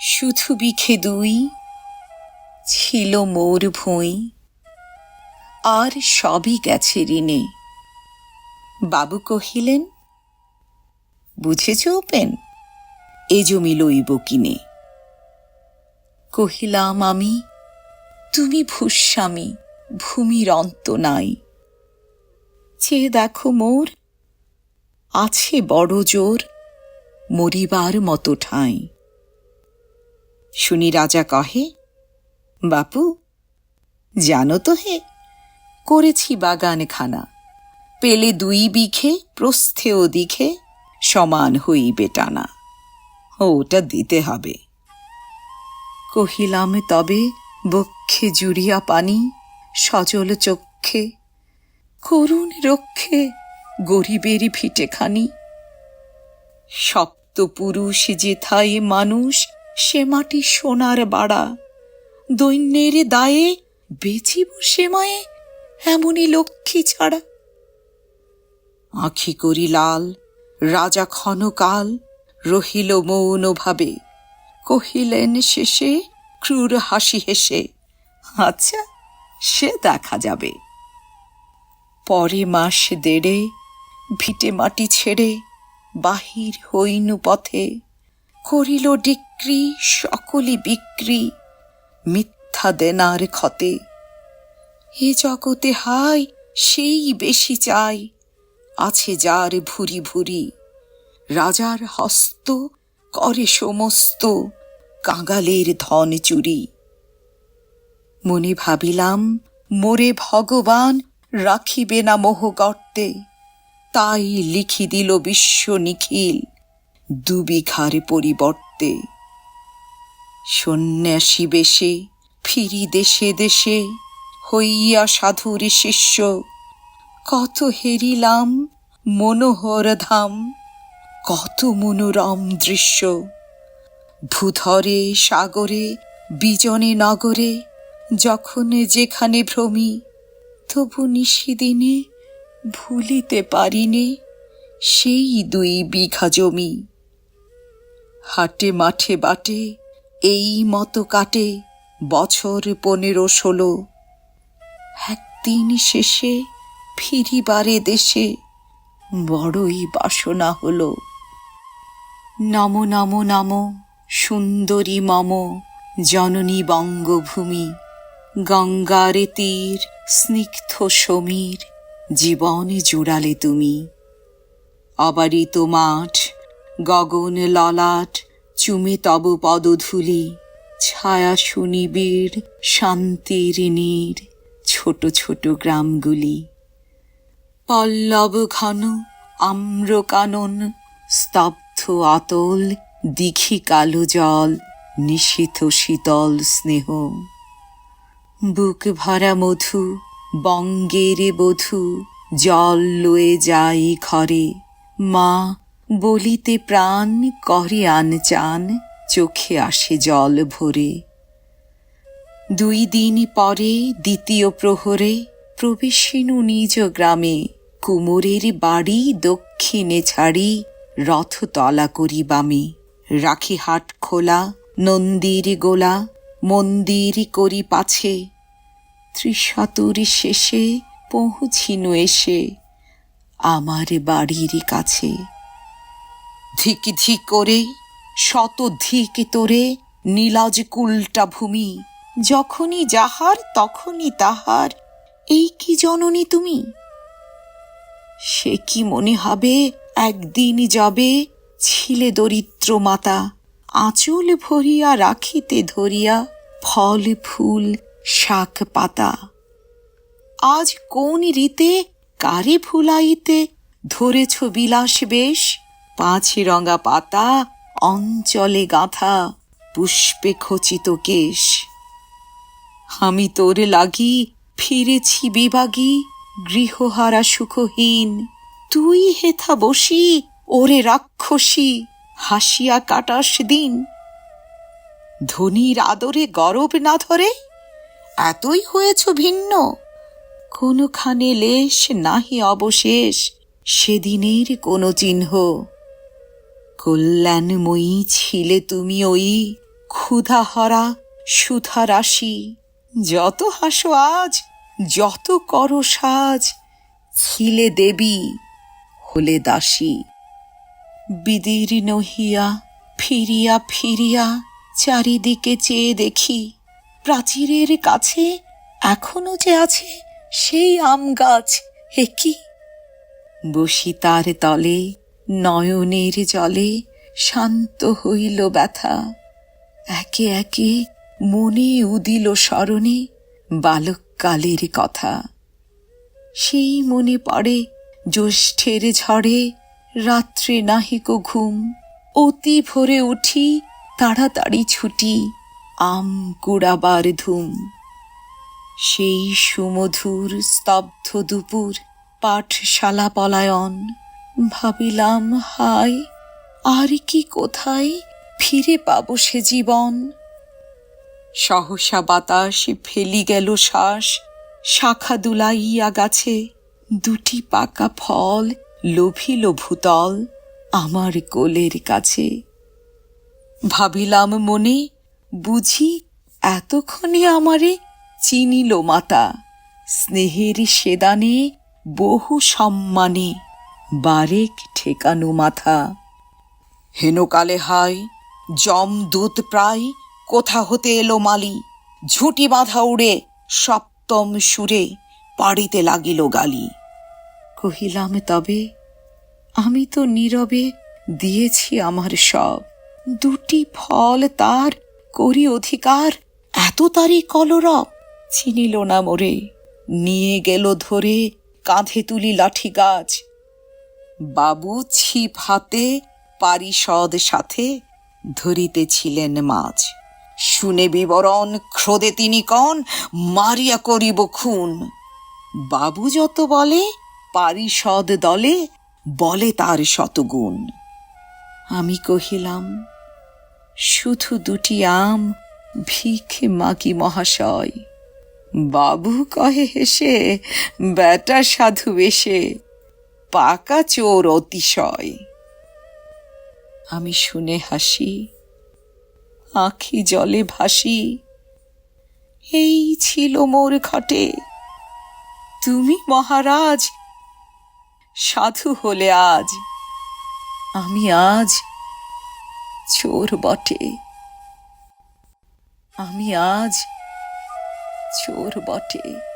শুধু বিখে দুই, ছিল মোর ভুঁই। আর সবই গেছে ঋণে। বাবু কহিলেন, বুঝেছ উপেন এ জমি লইব কিনে? কহিলাম, আমি, তুমি ভূস্বামী, ভূমির অন্ত নাই। চেয়ে দেখো মোর। আছে বড় জোর, মরিবার মতো ঠাঁই। শুনি রাজা কহে, বাপু, জানো তো হে, করেছি বাগান খানা পেলে দুই বিঘে, প্রস্থে ও সমান হইবে টানা। ওটা দিতে হবে। কহিলাম, তবে বক্ষে জুড়িয়া পানি, সজল চক্ষে করুণ রক্ষে গরিবেরই ফিটেখানি সপ্ত পুরুষ যেথায় মানুষ, সে মাটি সোনার বাড়া। দৈন্যের দায়ে বেচিব সে মায়ে এমনই লক্ষ্মী ছাড়া। আখি করি লাল, রাজা ক্ষণকাল রহিল মৌন ভাবে। কহিলেন শেষে, ক্রূর হাসি হেসে আচ্ছা সে দেখা যাবে। পরে মাস দেড়ে ভিটে মাটি ছেড়ে বাহির হইনু পথে। করিল ডিক্রি, সকলি বিক্রি, মিথ্যা দেনার ক্ষতে। এ জগতে হাই, সেই বেশি চাই, আছে যার ভুরি ভুরি। রাজার হস্ত করে সমস্ত, কাঙালের ধন চুরি। মনে ভাবিলাম, মোরে ভগবান রাখিবে না মোহ গর্তে। তাই লিখি দিল বিশ্ব নিখিল দুবিঘার পরিবর্তে। সন্ন্যাসী বেশে ফিরি দেশে দেশে, হইয়া সাধুর শিষ্য। কত হেরিলাম মনোহর ধাম, কত মনোরম দৃশ্য। ভূধরে, সাগরে, বিজনে নগরে, যখন যেখানে ভ্রমি তবু নিশিদিনে ভুলিতে পারিনে সেই দুই বিঘা জমি। হাটে মাঠে বাটে, এই মতো কাটে বছর পনেরো ষোলো। একদিন শেষে ফিরিবারে দেশে বড়ই বাসনা হলো। নম নম নম, সুন্দরী মম, জননী বঙ্গভূমি, গঙ্গারে তীর স্নিগ্ধ সমীর জীবনে জুড়ালে তুমি। অবারিত মাঠ, গগন ললাট, চুমে তব পদধূলি, ছায়া সুনিবিড়, শান্তির নীর ছোট ছোট গ্রামগুলি। পল্লব ঘন আম্র কানন স্তব্ধ আতল, দিঘি কালো জল, নিশীথ শীতল স্নেহ। বুক ভরা মধু, বঙ্গের বধু, জল লয়ে যাই ঘরে। মা, বলিতে প্রাণ করে আন চান, চোখে আসে জল ভরে। দুই দিন পরে দ্বিতীয় প্রহরে প্রবেশিনু নিজ গ্রামে, কুমোরের বাড়ি দক্ষিণে ছাড়ি রথ তলা করি বামে রাখি হাট খোলা, নন্দীর গোলা মন্দির করি পাছে। ত্রিশতুর শেষে পৌঁছিনু এসে আমার বাড়ির কাছে। ধিক ধিক করে, শত ধিক তোরে নীলাজ কুলটা ভূমি। যখনই যাহার, তখনই তাহার। এই কি জননী তুমি? সে কি মনে হবে, একদিন যাবে ছিলে দরিদ্র মাতা। আঁচল ভরিয়া রাখিতে ধরিয়া ফল ফুল শাক পাতা আজ কোন রীতে কারে ফুলাইতে ধরেছ বিলাস বেশ? পাঁচ রঙা পাতা, অঞ্চলে গাঁথা, পুষ্পে খচিত কেশ। আমি তোরে লাগি ফিরেছি বিভাগী, গৃহহারা সুখহীন। তুই হেথা বসি, ওরে রাক্ষসী, হাসিয়া কাটাস দিন। ধনির আদরে গরব না ধরে? এতই হয়েছ ভিন্ন। কোনখানে লেশ নাহি অবশেষ, সেদিনের কোনো চিহ্ন। কল্যাণময়ী ছিলে তুমি ওই ক্ষুধাহরা সুধা রাশি যত হাসো আজ, যত করো সাজ, ছিলে দেবী, হলে দাসী। বিদীর্ণ হিয়া, ফিরিয়া ফিরিয়া চারিদিকে চেয়ে দেখি প্রাচীরের কাছে এখনও যে আছে সেই আম গাছ। হেকি বসি তার তলে, নয়নের জলে শান্ত হইল ব্যথা। একে একে মনে উদিল স্মরণে বালককালের কথা। সেই মনে পড়ে জ্যৈষ্ঠের ঝড়ে, রাত্রে নাহিক ঘুম। অতি ভোরে উঠি তাড়াতাড়ি ছুটি, আম কুড়াবার ধুম। সেই সুমধুর স্তব্ধ দুপুর, পাঠশালা পলায়ন। ভাবিলাম হায় আর কি কোথায় ফিরে পাবো সে জীবন? সহসা বাতাস ফেলি গেল শ্বাস, শাখা দুলাইয়া গাছে। দুটি পাকা ফল লোভিল ভূতল আমার কোলের কাছে। ভাবিলাম মনে, বুঝি এতক্ষণে আমারে চিনিল মাতা। স্নেহের সেদানে বহু সম্মানে বারেক ঠেকানো মাথা। হেনকালে হায়, জম দূত প্রায় কোথা হতে এলো মালি? ঝুঁটি বাঁধা উড়ে সপ্তম সুরে পাড়িতে লাগিল গালি। কহিলাম, তবে আমি তো নীরবে দিয়েছি আমার সব। দুটি ফল তার করি অধিকার। এত তারই কলরব, চিনিল না মোরে। নিয়ে গেল ধরে কাঁধে তুলি লাঠি গাছ। বাবু ছিপ হাতে, পারিষদ সাথে ধরিতেছিলেন মাছ। শুনে বিবরণ ক্রোধে তিনি কন, মারিয়া করিব খুন। বাবু যত বলে, পারিষদ দলে, বলে তার শতগুণ। আমি কহিলাম শুধু দুটি আম, ভিখে মাগি মহাশয়। বাবু কহে হেসে বেটা সাধু এসে পাকা চোর অতিশয়। আমি শুনে হাসি, আখি জলে ভাসি, এই ছিল মোর ঘটে। তুমি মহারাজ, সাধু হলে আজ। আমি আজ চোর বটে। আমি আজ চোর বটে।